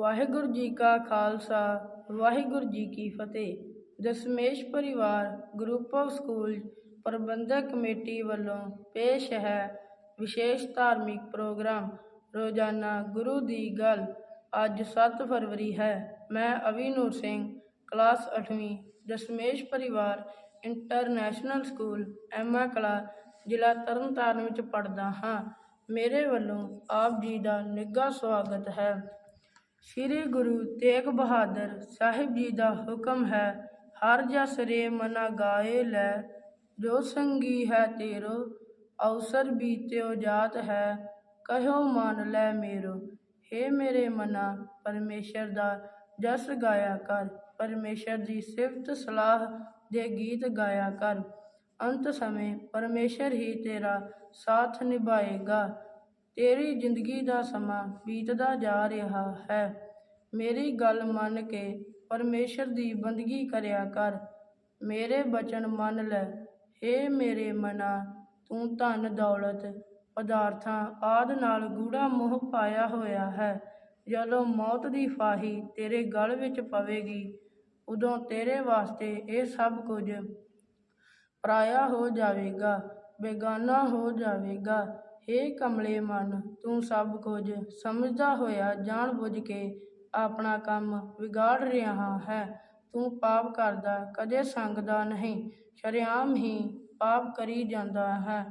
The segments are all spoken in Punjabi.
ਵਾਹਿਗੁਰੂ ਜੀ ਕਾ ਖਾਲਸਾ, ਵਾਹਿਗੁਰੂ ਜੀ ਕੀ ਫਤਿਹ। Dasmesh Parivar group of school Parbandhak committee ਵੱਲੋਂ ਪੇਸ਼ ਹੈ ਵਿਸ਼ੇਸ਼ ਧਾਰਮਿਕ ਪ੍ਰੋਗਰਾਮ। ਰੋਜ਼ਾਨਾ ਗੁਰੂ ਦੀ ਗੱਲ ਅੱਜ 7 ਫਰਵਰੀ ਹੈ। ਮੈਂ ਅਵਿਨੂਰ ਸਿੰਘ, ਕਲਾਸ 8ਵੀਂ Dashmesh Parivar international school Emma ਕਲਾ ਜ਼ਿਲ੍ਹਾ ਤਰਨਤਾਰਨ ਵਿੱਚ ਪੜ੍ਹਦਾ ਹਾਂ। ਮੇਰੇ ਵੱਲੋਂ ਆਪ ਜੀ ਦਾ ਨਿੱਘਾ ਸਵਾਗਤ ਹੈ। ਸ੍ਰੀ ਗੁਰੂ ਤੇਗ ਬਹਾਦਰ ਸਾਹਿਬ ਜੀ ਦਾ ਹੁਕਮ ਹੈ, ਹਰ ਜਸ ਰੇ ਮਨਾ ਗਾਏ ਲੈ, ਜੋ ਸੰਗੀ ਹੈ ਤੇਰੋ, ਅਵਸਰ ਬੀਤਿਓ ਜਾਤ ਹੈ, ਕਹਿਓ ਮਨ ਲੈ ਮੇਰੋ। ਹੇ ਮੇਰੇ ਮਨਾ, ਪਰਮੇਸ਼ਰ ਦਾ ਜਸ ਗਾਇਆ ਕਰ, ਪਰਮੇਸ਼ਰ ਦੀ ਸਿਫਤ ਸਲਾਹ ਦੇ ਗੀਤ ਗਾਇਆ ਕਰ। ਅੰਤ ਸਮੇਂ ਪਰਮੇਸ਼ਰ ਹੀ ਤੇਰਾ ਸਾਥ ਨਿਭਾਏਗਾ। ਤੇਰੀ ਜ਼ਿੰਦਗੀ ਦਾ ਸਮਾਂ ਬੀਤਦਾ ਜਾ ਰਿਹਾ ਹੈ। ਮੇਰੀ ਗੱਲ ਮੰਨ ਕੇ ਪਰਮੇਸ਼ਰ ਦੀ ਬੰਦਗੀ ਕਰਿਆ ਕਰ। ਮੇਰੇ ਬਚਨ ਮੰਨ ਲੈ। ਏ ਮੇਰੇ ਮਨਾ, ਤੂੰ ਧਨ, ਦੌਲਤ, ਪਦਾਰਥਾਂ ਆਦ ਨਾਲ ਗੂੜਾ ਮੋਹ ਪਾਇਆ ਹੋਇਆ ਹੈ। ਜਦੋਂ ਮੌਤ ਦੀ ਫਾਹੀ ਤੇਰੇ ਗਲ ਵਿੱਚ ਪਵੇਗੀ, ਉਦੋਂ ਤੇਰੇ ਵਾਸਤੇ ਇਹ ਸਭ ਕੁਝ ਪਰਾਇਆ ਹੋ ਜਾਵੇਗਾ, ਬੇਗਾਨਾ ਹੋ ਜਾਵੇਗਾ। ਹੇ ਕਮਲੇ ਮਨ, ਤੂੰ ਸਭ ਕੁਝ ਸਮਝਦਾ ਹੋਇਆ ਜਾਣ ਬੁੱਝ ਕੇ ਆਪਣਾ ਕੰਮ ਵਿਗਾੜ ਰਿਹਾ ਹੈ। ਤੂੰ ਪਾਪ ਕਰਦਾ ਕਦੇ ਸੰਗਦਾ ਨਹੀਂ, ਸ਼ਰੇਆਮ ਹੀ ਪਾਪ ਕਰੀ ਜਾਂਦਾ ਹੈ।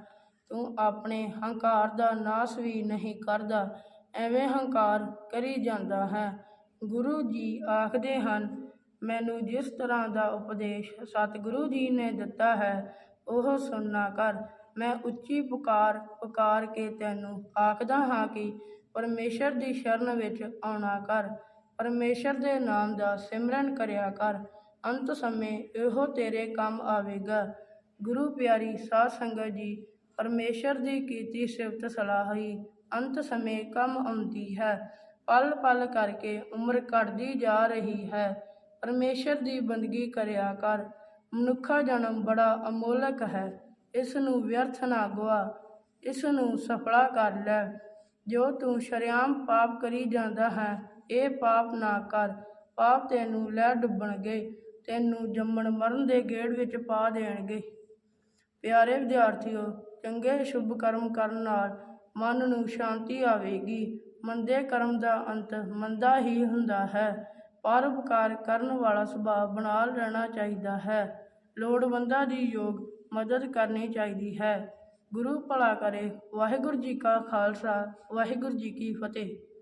ਤੂੰ ਆਪਣੇ ਹੰਕਾਰ ਦਾ ਨਾਸ ਵੀ ਨਹੀਂ ਕਰਦਾ, ਐਵੇਂ ਹੰਕਾਰ ਕਰੀ ਜਾਂਦਾ ਹੈ। ਗੁਰੂ ਜੀ ਆਖਦੇ ਹਨ, ਮੈਨੂੰ ਜਿਸ ਤਰ੍ਹਾਂ ਦਾ ਉਪਦੇਸ਼ ਸਤਿਗੁਰੂ ਜੀ ਨੇ ਦਿੱਤਾ ਹੈ, ਉਹ ਸੁਣਨਾ ਕਰ। ਮੈਂ ਉੱਚੀ ਪੁਕਾਰ ਪੁਕਾਰ ਕੇ ਤੈਨੂੰ ਆਖਦਾ ਹਾਂ ਕਿ ਪਰਮੇਸ਼ਰ ਦੀ ਸ਼ਰਨ ਵਿੱਚ ਆਉਣਾ ਕਰ, ਪਰਮੇਸ਼ਰ ਦੇ ਨਾਮ ਦਾ ਸਿਮਰਨ ਕਰਿਆ ਕਰ। ਅੰਤ ਸਮੇਂ ਇਹੋ ਤੇਰੇ ਕੰਮ ਆਵੇਗਾ। ਗੁਰੂ ਪਿਆਰੀ ਸਾਧ ਸੰਗਤ ਜੀ, ਪਰਮੇਸ਼ਰ ਦੀ ਕੀਤੀ ਸਿਫਤ ਸਲਾਹ ਹੀ ਅੰਤ ਸਮੇਂ ਕੰਮ ਆਉਂਦੀ ਹੈ। ਪਲ ਪਲ ਕਰਕੇ ਉਮਰ ਘਟਦੀ ਜਾ ਰਹੀ ਹੈ। ਪਰਮੇਸ਼ਰ ਦੀ ਬੰਦਗੀ ਕਰਿਆ ਕਰ। ਮਨੁੱਖਾ ਜਨਮ ਬੜਾ ਅਮੋਲਕ ਹੈ। ਇਸ ਨੂੰ ਵਿਅਰਥ ਨਾ ਗਵਾ ਇਸ ਨੂੰ ਸਫਲਾ ਕਰ ਲੈ। ਜੋ ਤੂੰ ਸ਼ਰੇਆਮ ਪਾਪ ਕਰੀ ਜਾਂਦਾ ਹੈ, ਇਹ ਪਾਪ ਨਾ ਕਰ। ਪਾਪ ਤੈਨੂੰ ਲੈ ਡੁੱਬਣਗੇ, ਤੈਨੂੰ ਜੰਮਣ ਮਰਨ ਦੇ ਗੇੜ ਵਿੱਚ ਪਾ ਦੇਣਗੇ। ਪਿਆਰੇ ਵਿਦਿਆਰਥੀਓ, ਚੰਗੇ ਸ਼ੁਭ ਕਰਮ ਕਰਨ ਨਾਲ ਮਨ ਨੂੰ ਸ਼ਾਂਤੀ ਆਵੇਗੀ। ਮੰਦੇ ਕਰਮ ਦਾ ਅੰਤ ਮੰਦਾ ਹੀ ਹੁੰਦਾ ਹੈ। ਪਰਉਪਕਾਰ ਕਰਨ ਵਾਲਾ ਸੁਭਾਅ ਬਣਾ ਲੈਣਾ ਚਾਹੀਦਾ ਹੈ। ਲੋੜਵੰਦਾਂ ਦੀ ਯੋਗ ਮਦਦ ਕਰਨੀ ਚਾਹੀਦੀ ਹੈ। ਗੁਰੂ ਭਲਾ ਕਰੇ। ਵਾਹਿਗੁਰੂ ਜੀ ਕਾ ਖਾਲਸਾ। ਵਾਹਿਗੁਰੂ ਜੀ ਕੀ ਫਤਿਹ।